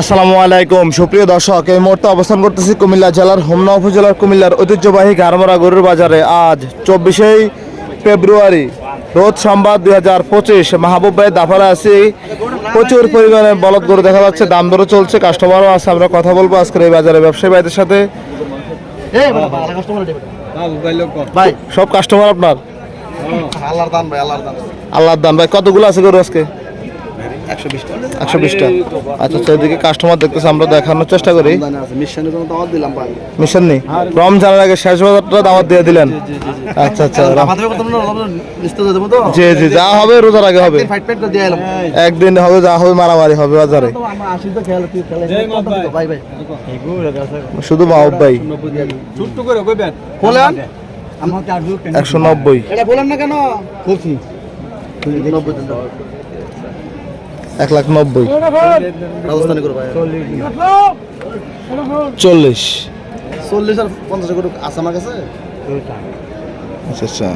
আসসালামু আলাইকুম। সুপ্রিয় দর্শক এই মুহূর্তে অবস্থান করতেছি কুমিল্লা জেলার হোমনা উপজেলার কুমিল্লার ঐতিহ্যবাহী গারমরা গরুর বাজারে। আজ চব্বিশেই ফেব্রুয়ারি রোজ সোমবার দুই হাজার পঁচিশ মাহবুব ভাই দাফারে আছি। প্রচুর পরিমাণে বলদ গরু দেখা যাচ্ছে দাম দরও চলছে কাস্টমারও আছে আমরা কথা বলব আজকের এই বাজারে ব্যবসায়ী ভাইদের সাথে। সব কাস্টমার আপনার? আল্লাহর দান ভাই আল্লাহর দান। আল্লাহর দান ভাই কতগুলো আছে গরু আজকে? একশো বিশটা। আচ্ছা আচ্ছা এদিকে কাস্টমার দেখতেছে আমরা দেখানোর চেষ্টা করি। মিশন নেই? রমজানের আগে শেষ বাজারটা দাওয়াত দিয়ে দিলেন? আচ্ছা আচ্ছা জি জি যা হবে রোজার আগে হবে। একদিন হবে যা হবে মারামারি হবে বাজারে। আমার আশি তো খেয়াল তুই খেলে ভাই ভাই। শুধু মাহবুব ভাই। ছোট্ট করে কইবেন বলেন। একশো নব্বই। এটা বলেন না কেন বলছি নব্বই দিন দাও। এক লাখ নব্বই। চল্লিশ। চল্লিশ আর পঞ্চাশ করে আছে আমার কাছে? আচ্ছা আচ্ছা।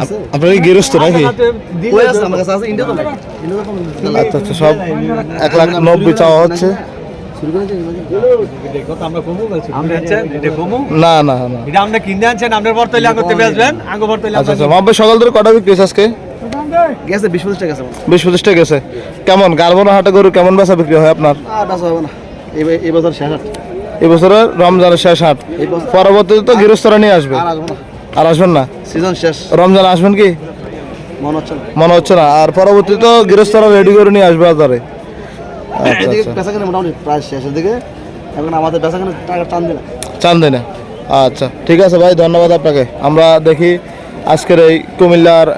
আছে? আপনার কি গৃহস্থ নাকি? কম। আচ্ছা আচ্ছা সব এক লাখ নব্বই চাওয়া হচ্ছে। কমু না না না। এটা কিনে আনছেন আপনার বর তৈলে আগে বেচবেন আগে বর আচ্ছা। আচ্ছা সকাল ধরে কটা বিক্রি আজকে? গেছে বিশ পঁচিশ টাকা গেছে। বিশ পঁচিশটা গেছে। কেমন গারবনা হাটে গরু কেমন বেচা বিক্রি হয় আপনার? বেচা হবে না। এই এই বছর শেষ হাট। এবছরে রমজানের শেষ হাট। পরবর্তীতে তো গৃহস্থরা নিয়ে আসবে। আর আসবেন না? সিজন শেষ। রমজান আসবেন কি? মনে হচ্ছে না। মনে হচ্ছে না। আর পরবর্তীতে তো গৃহস্থরা রেডি করে নিয়ে আসবে বাজারে। আচ্ছা এদিকে আচ্ছা। কেনা মোটামুটি প্রায় শেষের দিকে। এখন আমাদের বেচা টাকা টান দিলে চান্দিনা আচ্ছা ঠিক আছে ভাই ধন্যবাদ আপনাকে। আমরা দেখি আজকের এই কুমিল্লার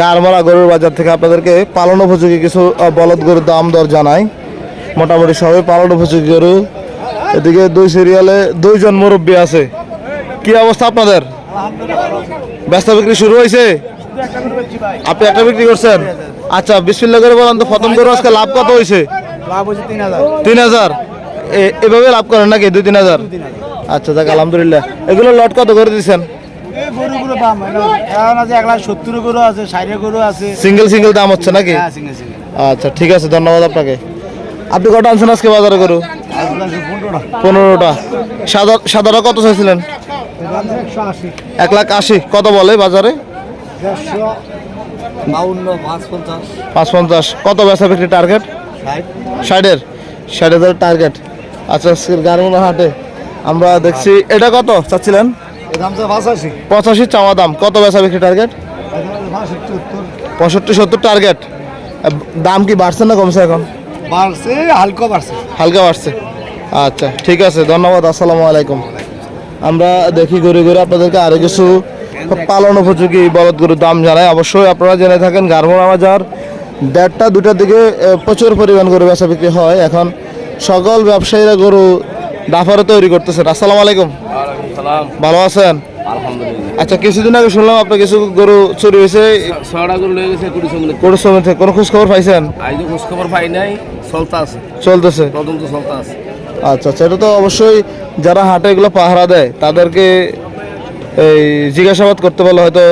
গারমারা গরুর বাজার থেকে আপনাদেরকে পালন উপযোগী কিছু বলদ গরুর দাম দর জানাই। মোটামুটি সবই পালন উপযোগী গরু। এদিকে দুই সিরিয়ালে দুইজন মুরব্বী আছে। কি অবস্থা আপনাদের? ব্যস্তা বিক্রি শুরু হয়েছে? আপনি একটা বিক্রি করছেন? আচ্ছা বিসমিল্লা করে বলেন তো প্রথম গরু আজকে লাভ কত হয়েছে? তিন হাজার। এভাবে লাভ করেন নাকি দুই তিন হাজার? আচ্ছা যাক আলহামদুলিল্লাহ। এগুলো লট কত করে দিচ্ছেন? দাম এখন আছে এক লাখ সত্তর গরু আছে ষাটের গরু আছে। সিঙ্গেল সিঙ্গেল দাম হচ্ছে নাকি? হ্যাঁ সিঙ্গেল সিঙ্গেল আচ্ছা ঠিক আছে ধন্যবাদ আপনাকে। আপনি কটা আনছেন আজকে বাজারে গরু? পনেরোটা। সাদা সাদাটা কত চাইছিলেন? এক লাখ আশি। কত বলে বাজারে? পাঁচ পঞ্চাশ কত বেচা বিক্রি টার্গেট? ষাট ষাটের ষাট হাজার টার্গেট আচ্ছা আজকের গারমোনা হাটে আমরা দেখছি এটা কত চাচ্ছিলেন? পাঁচাশি। চাওয়া দাম। কত বেচা বিক্রি টার্গেট পঁয়ষট্টি সত্তর টার্গেট দাম কি বাড়ছে না কমছে এখন? বাড়ছে হালকা বাড়ছে। হালকা বাড়ছে। আচ্ছা ঠিক আছে ধন্যবাদ আসসালামু আলাইকুম। আমরা দেখি ঘুরে ঘুরে আপনাদেরকে আরও কিছু পালন উপযোগী বলদ গরুর দাম জানাই। অবশ্যই আপনারা জেনে থাকেন গারমোড়া বাজার দেড়টা দুটার দিকে প্রচুর পরিমাণ গরু বেচা বিক্রি হয়। এখন সকল ব্যবসায়ীরা গরু ডাফারে তৈরি করতেছেন। আসসালামু আলাইকুম। ভালো আছেন? আচ্ছা কিছুদিন আগে শুনলাম আপনার কিছু গরু চুরি হয়েছে। ছড়া গরু গেছে কুড়ি সঙ্গে কোনো খোঁজ খবর পাইছেন খোঁজ খবর পাই নাই চলতা আছে। চলতেছে। তদন্ত চলতা আছে। আচ্ছা আচ্ছা এটা তো অবশ্যই যারা হাটে এগুলো পাহারা দেয় তাদেরকে এই জিজ্ঞাসাবাদ করতে পারলে হয়তো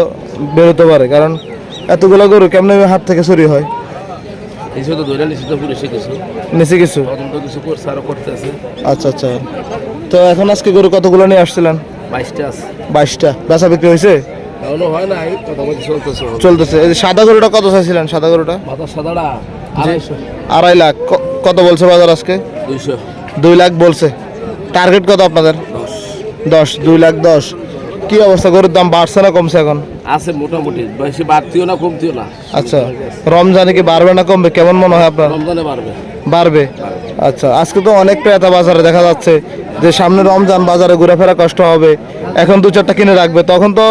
বেরোতে পারে। কারণ এতগুলো গরু কেমনে হাট থেকে চুরি হয়? কিছু তো ধরে নিশ্চিত পুলিশে কিছু। নিচে কিছু? তদন্ত কিছু করছে আরও করতে আচ্ছা আচ্ছা। তো এখন আজকে গরু কতগুলো নিয়ে আসছিলেন? বাইশটা বাইশটা। বেচা বিক্রি হয়েছে? হয় নাই চলতেছে। চলতেছে। এই সাদা গরুটা কত চাইছিলেন সাদা গরুটা? সাদাটা আড়াই লাখ। কত বলছে বাজার আজকে? দুইশো। দুই লাখ বলছে। টার্গেট কত আপনাদের? দশ। দশ দুই লাখ দশ। কি অবস্থা গরুর দাম বাড়ছে না কমছে এখন? আছে মোটামুটি বেশি বাড়তিও না কমতিও না। আচ্ছা। রমজানে কি বাড়বে না কমবে? কেমন মনে হয় আপনার? রমজানে বাড়বে। বাড়বে। আচ্ছা আজকে তো অনেক ক্রেতা বাজারে দেখা যাচ্ছে যে সামনে রমজান বাজারে ঘোরাফেরা কষ্ট হবে এখন দু চারটা কিনে রাখবে তখন তো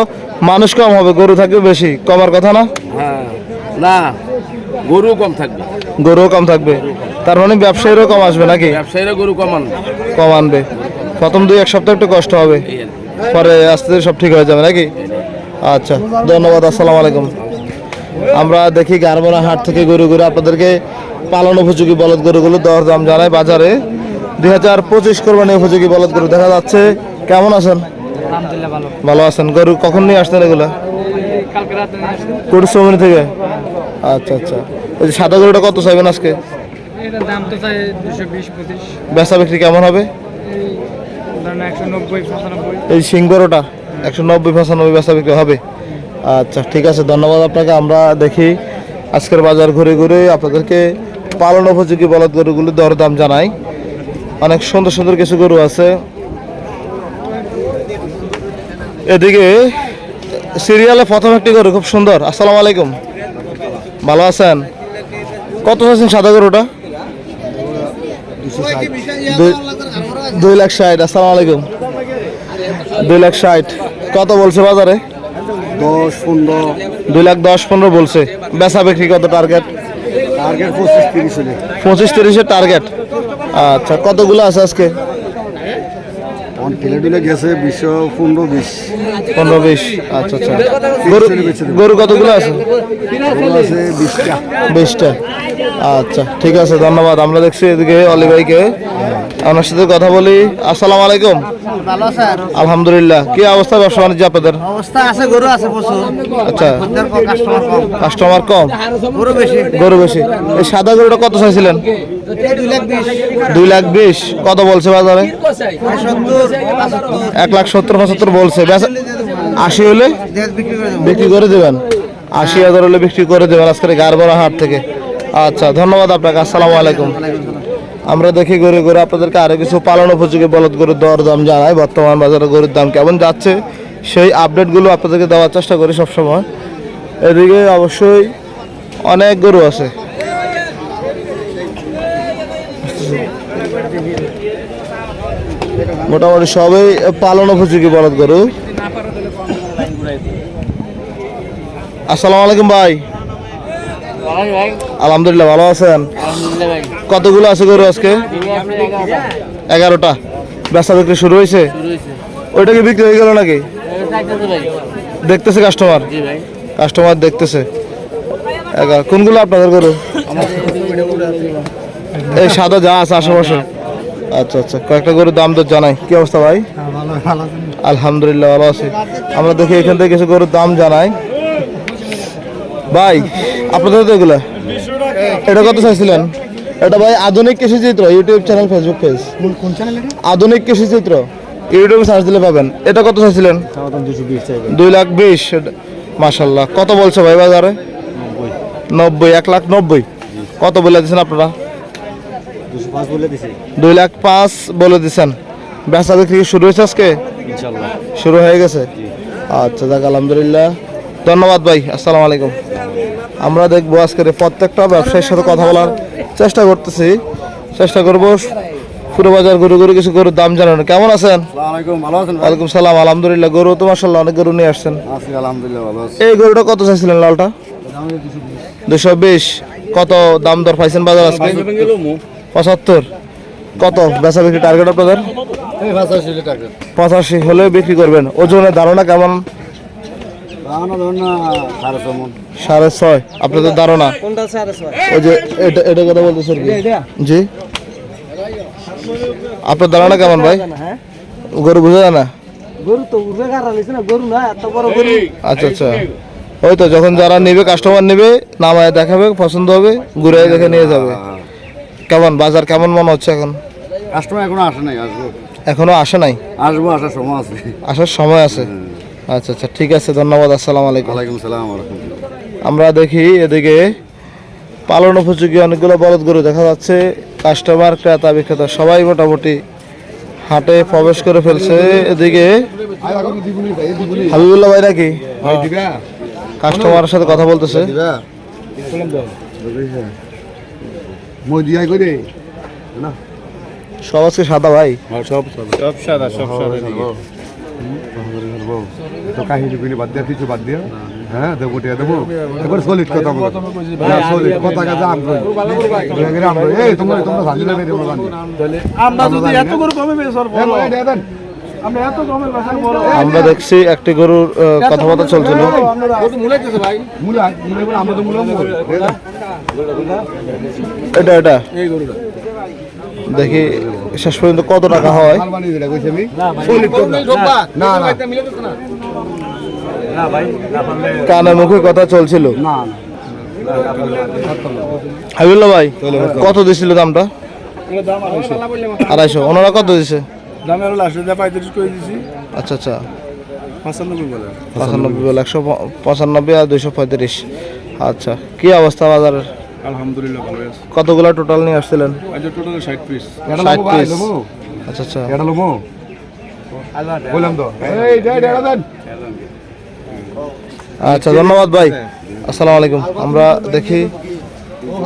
মানুষ কম হবে গরু থাকবে বেশি কমার কথা না? হ্যাঁ না গরু কম থাকবে। গরুও কম থাকবে তার মানে ব্যবসায়ীরও কম আসবে নাকি? ব্যবসায়ীরা গরু কমান কম আনবে। প্রথম দুই এক সপ্তাহ একটু কষ্ট হবে। পরে আস্তে সব ঠিক হয়ে যাবে নাকি? আচ্ছা ধন্যবাদ আসসালামু আলাইকুম। আমরা দেখি গারমোনা হাট থেকে গরু গরু আপনাদেরকে পালন উপযোগী বলদ গরুগুলো দর দাম জানায় বাজারে। দুই হাজার পঁচিশ কোরবানি উপযোগী বলদ গরু দেখা যাচ্ছে। কেমন আছেন? ভালো। আছেন। গরু কখন নিয়ে আসতেন এগুলো? কালকে রাতে থেকে? আচ্ছা আচ্ছা। ওই যে সাদা গরুটা কত চাইবেন আজকে? বেচা বিক্রি কেমন হবে? এই সিংগরোটা একশো নব্বই পঁচানব্বই বেচা বিক্রি হবে। আচ্ছা ঠিক আছে, ধন্যবাদ আপনাকে। আমরা দেখি আজকের বাজার ঘুরে ঘুরে আপনাদেরকে পালন উপযোগী বলদ গরুগুলির দরদাম জানাই। অনেক সুন্দর সুন্দর কিছু গরু আছে। এদিকে সিরিয়ালে প্রথম একটি গরু, খুব সুন্দর। আসসালামু আলাইকুম। ভালো আছেন? কত আছেন সাদা গরুটা? দুই লাখ ষাট, আসসালামু আলাইকুম। দুই লাখ ষাট। কত বলছে বাজারে? দশ পনেরো। দুই লাখ দশ পনেরো বলছে। বেচা বিক্রি কত টার্গেট টার্গেট পঁচিশ তিরিশ পঁচিশ তিরিশের টার্গেট আচ্ছা কতগুলো আছে আজকে? ঠেলে টুলে গেছে বিশ পনেরো বিশ। পনেরো বিশ আচ্ছা আচ্ছা। গরু গরু কতগুলো আছে? আছে বিশটা। বিশটা। আচ্ছা ঠিক আছে ধন্যবাদ। আমরা দেখছি এদিকে অলি ভাইকে। আপনার সাথে কথা বলি। আসসালামু আলাইকুম। ভালো স্যার। আলহামদুলিল্লাহ। কি অবস্থা ব্যবসা বাণিজ্য আপনাদের? অবস্থা আছে গরু আছে প্রচুর। আচ্ছা। কাস্টমার কম। কাস্টমার কম? গরু বেশি। গরু বেশি। এই সাদা গরুটা কত চাইছিলেন? দুই লাখ বিশ। কত বলছে বাজারে? এক লাখ সত্তর, পঁচাত্তর বলছে। আশি হলে বিক্রি করে দেবেন। আশি হাজার হলে বিক্রি করে দেবেন আজকের গারবরা হাট থেকে। আচ্ছা ধন্যবাদ আপনাকে। আসসালামু আলাইকুম। আমরা দেখি গরু গরু আপনাদেরকে আরও কিছু পালন উপযোগী বলদ গরুর দর দাম জানাই। বর্তমান বাজারে গরুর দাম কেমন যাচ্ছে, সেই আপডেটগুলো আপনাদেরকে দেওয়ার চেষ্টা করি সবসময়। এদিকে অবশ্যই অনেক গরু আছে। মোটামুটি সবই পালন উপযোগী বলদ গরু। আসসালামু আলাইকুম ভাই। আলহামদুলিল্লাহ ভালো আছেন? কতগুলো আছে গরু আজকে? এগারোটা। বেচা বিক্রি শুরু হয়েছে? ওইটা কি বিক্রি হয়ে গেল নাকি? দেখতেছে কাস্টমার কাস্টমার দেখতেছে। কোনগুলো আপনাদের গরু? এই সাদা যা আছে আশেপাশে। আচ্ছা আচ্ছা কয়েকটা গরুর দাম তো জানাই। কি অবস্থা ভাই? আলহামদুলিল্লাহ ভালো আছি। আমরা দেখি এখান থেকে কিছু গরুর দাম জানাই। ভাই আপনাদের তো এগুলো? এটা কত চাইছিলেন এটা ভাই আধুনিক কৃষি চিত্র ইউটিউব চ্যানেল ফেসবুক পেজ কোন চ্যানেল আধুনিক কৃষি চিত্র। ইউটিউবে সার্চ দিলে পাবেন। এটা কত চাইছিলেন দুই লাখ বিশ মাসাল্লাহ কত বলছে ভাই বাজারে? নব্বই। এক লাখ নব্বই। কত বলে দিচ্ছেন আপনারা? দুই লাখ পাঁচ বলে দিচ্ছেন বেচা বিক্রি কি শুরু হয়েছে আজকে শুরু হয়ে গেছে আচ্ছা যাক আলহামদুলিল্লাহ ধন্যবাদ ভাই আসসালামু আলাইকুম আমরা দেখব আজকের প্রত্যেকটা ব্যবসায়ীর সাথে কথা বলার চেষ্টা করতেছি চেষ্টা করব পুরো বাজার গরু গরু কিছু গরুর দাম জানানো কেমন আছেন আলাইকুম ওয়ালাইকুম সালাম আলহামদুলিল্লাহ গরু তো মাসাল্লাহ অনেক গরু নিয়ে আসছেন এই গরুটা কত চাইছিলেন লালটা দুশো বিশ কত দাম দর পাইছেন বাজার আজকে পঁচাত্তর। কত? বেচা বিক্রি টার্গেট আপনাদের? পঁচাশি হলে বিক্রি করবেন। ওজনের ধারণা কেমন? সাড়ে ছয় আপনাদের ধারণা? ওই যে এটা এটা কথা জি। আপনার ধারণা কেমন ভাই? হ্যাঁ। গরু বুঝে না? গরু তো উঠবে না গরু না এত বড় গরু। আচ্ছা আচ্ছা। ওই তো যখন যারা নেবে কাস্টমার নেবে নামায় দেখাবে পছন্দ হবে ঘুরে দেখে নিয়ে যাবে। কেমন বাজার কেমন মনে হচ্ছে এখন? কাস্টমার এখনও আসে নাই আসব। এখনও আসে নাই? আসব আসার সময় আছে। আসার সময় আছে? আচ্ছা আচ্ছা ঠিক আছে ধন্যবাদ আসসালামু আলাইকুম। ওয়ালাইকুম সালাম রহমতুল্লাহ আমরা দেখি এদিকে পালন উপযোগী অনেকগুলো বলদ গরু দেখা যাচ্ছে। কাস্টমার ক্রেতা বিক্রেতা সবাই মোটামুটি হাটে প্রবেশ করে ফেলছে। এদিকে হাবিবুল্লাহ ভাই নাকি? কাস্টমারের সাথে কথা বলতেছে। মই দিয়াই করে না সব আজকে সাদা ভাই সব সাদা সব সাদা তো কাহিনী কিনে বাদ দিয়া কিছু বাদ দিয়া হ্যাঁ দেবো টিয়া দেবো এবার সলিড কথা বলো সলিড কথা কাজে আম করি এই তোমরা তোমরা জানি না আমরা যদি এত গরু কমে বড় আমরা দেখছি একটি গরুর কথাবার্তা চলছিল। মুলা মুলা বলে আমরা তো মুলা মুলা এটা এটা। দেখি শেষ পর্যন্ত কত টাকা হয়? মাল বানিয়ে দিলা কইছি আমি সলিড কথা না না কানে মুখে কথা চলছিল। না হাবিবুল্লাহ ভাই কত দিছিল দামটা? আড়াইশো। ওনারা কত দিছে? দামে হলো লাস্টে পঁয়ত্রিশ করে দিছি। আচ্ছা আচ্ছা। পঁচানব্বই বলে। পঁচানব্বই বলে একশো পঁচানব্বই আর দুইশো পঁয়ত্রিশ। আচ্ছা কি অবস্থা বাজারের আলহামদুলিল্লাহ ভালো আছে। কতগুলো টোটাল নিয়ে আসছিলেন? আজ টোটাল ষাট পিস ষাট। লমো আচ্ছা আচ্ছা। এটা লমো বললাম তো। এই দেন আচ্ছা ধন্যবাদ ভাই। আসসালামু আলাইকুম। আমরা দেখি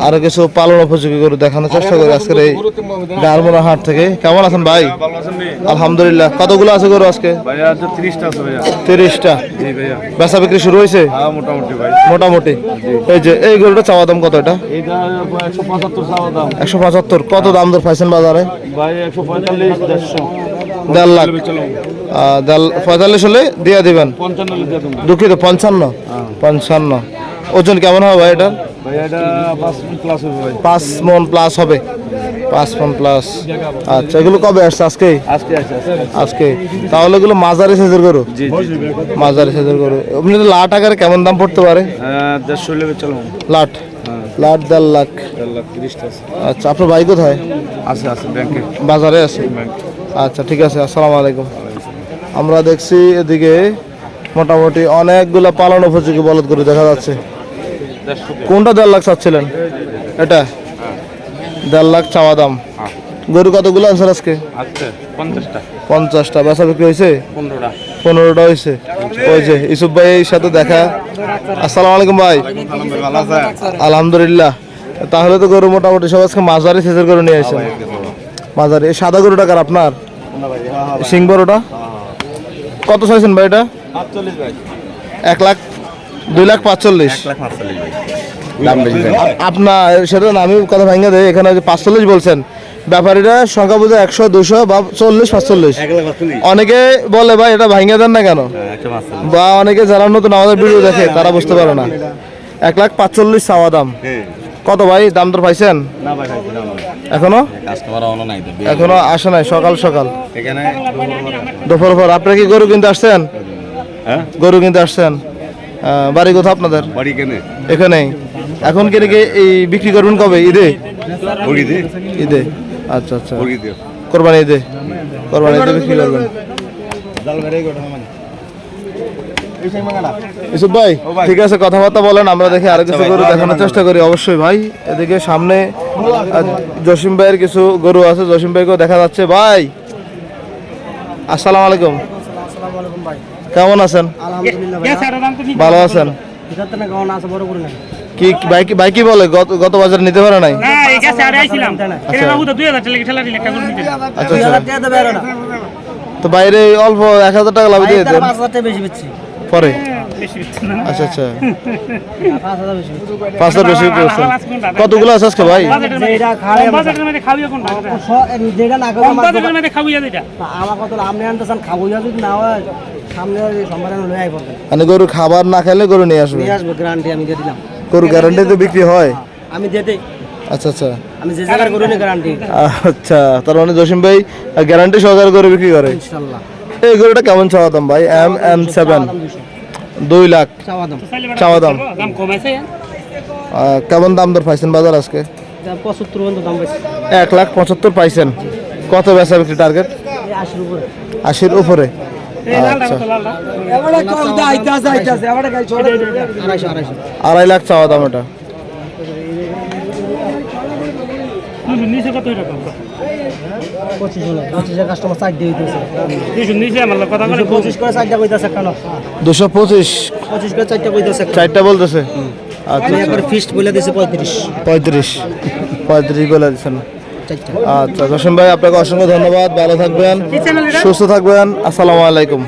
আরও কিছু পালন উপযোগী গরু দেখানোর চেষ্টা করি আজকের এই গারমোনা হাট থেকে। কেমন আছেন ভাই? আলহামদুলিল্লাহ। কতগুলো আছে গরু আজকে? ত্রিশটা বেচা বিক্রি শুরু হয়েছে? হ্যাঁ মোটামুটি এই যে এই গরুটা চাওয়া দাম কত এটা? একশো পঁচাত্তর কত দাম দর পাইছেন বাজারে? দেড় লাখ। পঁয়তাল্লিশ হলে দিয়ে দিবেন? দুঃখিত পঞ্চান্ন? পঞ্চান্ন। ওজন কেমন হবে ভাই এটা? পাঁচ মন প্লাস হবে পাঁচ মন প্লাস আচ্ছা এগুলো কবে আসছে? আজকে? আজকে তাহলে এগুলো মাঝারি সাইজের গরু? মাঝারি সাইজের গরু। এমনি লাট আকারে কেমন দাম পড়তে পারে? দেড়শো লাট? লাট দেড় লাখ। আচ্ছা আপনার ভাই কোথায়? আছে আছে ব্যাংকে। বাজারে আছে? আচ্ছা ঠিক আছে আসসালামু আলাইকুম। আমরা দেখছি এদিকে মোটামুটি অনেকগুলো পালন উপযোগী বলদ গরু দেখা যাচ্ছে। কোনটা দেড় লাখ চাচ্ছিলেন? এটা? দেড় লাখ চাওয়া দাম। গরু কতগুলো আনছেন আজকে? পঞ্চাশটা। বেচা বিক্রি হয়েছে? পনেরোটা। হয়েছে। ওই যে ইসুফ ভাই ভাইয়ের সাথে দেখা। আসসালামু আলাইকুম ভাই। আলহামদুলিল্লাহ। তাহলে তো গরু মোটামুটি সব আজকে মাঝারি সেজের গরু নিয়ে আসেন। মাঝারি। এই সাদা গরুটা কার আপনার? সিং বড়টা কত চাইছেন ভাই এটা? এক লাখ দুই লাখ পাঁচচল্লিশ। আপনার সেটা না আমি কথা ভাঙে দেয় এখানে যে পাঁচচল্লিশ বলছেন ব্যাপারীরা সংখ্যা বুঝে একশো দুশো বা চল্লিশ পাঁচচল্লিশ। অনেকে বলে ভাই এটা ভাঙে দেন না কেন? বা অনেকে যারা নতুন আমাদের ভিডিও দেখে তারা বুঝতে পারে না। এক লাখ পাঁচচল্লিশ চাওয়া দাম। কত ভাই দাম দর পাইছেন? না ভাই ভাই এখনও? কাস্টমার অন নাই তো এখনও আসে নাই সকাল সকাল। দুপুর পর আপনারা কি গরু কিনতে আসছেন? হ্যাঁ। গরু কিনতে আসছেন? বাড়ি কোথাও আপনাদের? বাড়ি কেনে এখানেই। এখন কিনে কি এই বিক্রি করবেন কবে? ঈদে? ঈদে। আচ্ছা আচ্ছা। কোরবানি ঈদে। কোরবানি ঈদে বিক্রি করবেন। ইসুফ ভাই ঠিক আছে কথাবার্তা বলেন আমরা দেখি আরও কিছু গরু দেখানোর চেষ্টা করি অবশ্যই ভাই। এদিকে সামনে জসিম ভাইয়ের কিছু গরু আছে জসিম ভাইকেও দেখা যাচ্ছে। ভাই আসসালামু আলাইকুম। কেমন আছেন? ভালো আছেন? কি বাইক বাইকি বলে? গত গত বাজার নিতে পারে নাই? আচ্ছা। আচ্ছা তো বাইরে অল্প এক হাজার টাকা লাভ দিয়ে দিতেন পরে? আচ্ছা আচ্ছা। পাঁচ হাজার বেশি করছেন কতগুলো আছে আজকে ভাই? মানে গরু খাবার না খেলে গরু নিয়ে আসবে? গ্যারান্টি আমি দিয়ে দিলাম। গরু গ্যারান্টি তো বিক্রি হয়। আমি দিয়ে দিই। আচ্ছা আচ্ছা। আমি যে জায়গার গরু গ্যারান্টি আচ্ছা তার মানে জসিম ভাই গ্যারান্টি সহকারে গরু বিক্রি করে? এই গরুটা কেমন চাওয়া দাম ভাই? এম এম সেভেন দুই লাখ। চাওয়া দাম। কেমন দাম দর পাইছেন বাজার আজকে? এক লাখ পঁচাত্তর পাইছেন। কত বেচা বিক্রি টার্গেট আশির উপরে। আড়াই লাখ চাওয়া দাম এটা। নিচে কত এরকম পঁচিশ হলো। পঁচিশের কাস্টমার চার দিয়ে দিতেছে। দুইশো নিচে আমার কথা করে পঁচিশ করে চারটা কইতেছে কেন? দুশো পঁচিশ। পঁচিশ করে চারটা কইতেছে চারটা বলতেছে? আচ্ছা আমি একবার ফিস্ট বলে দিয়েছি পঁয়ত্রিশ। পঁয়ত্রিশ। পঁয়ত্রিশ বলে আচ্ছা জসিম ভাই আপনাকে অসংখ্য ধন্যবাদ। ভালো থাকবেন। সুস্থ থাকবেন। আসসালামু আলাইকুম।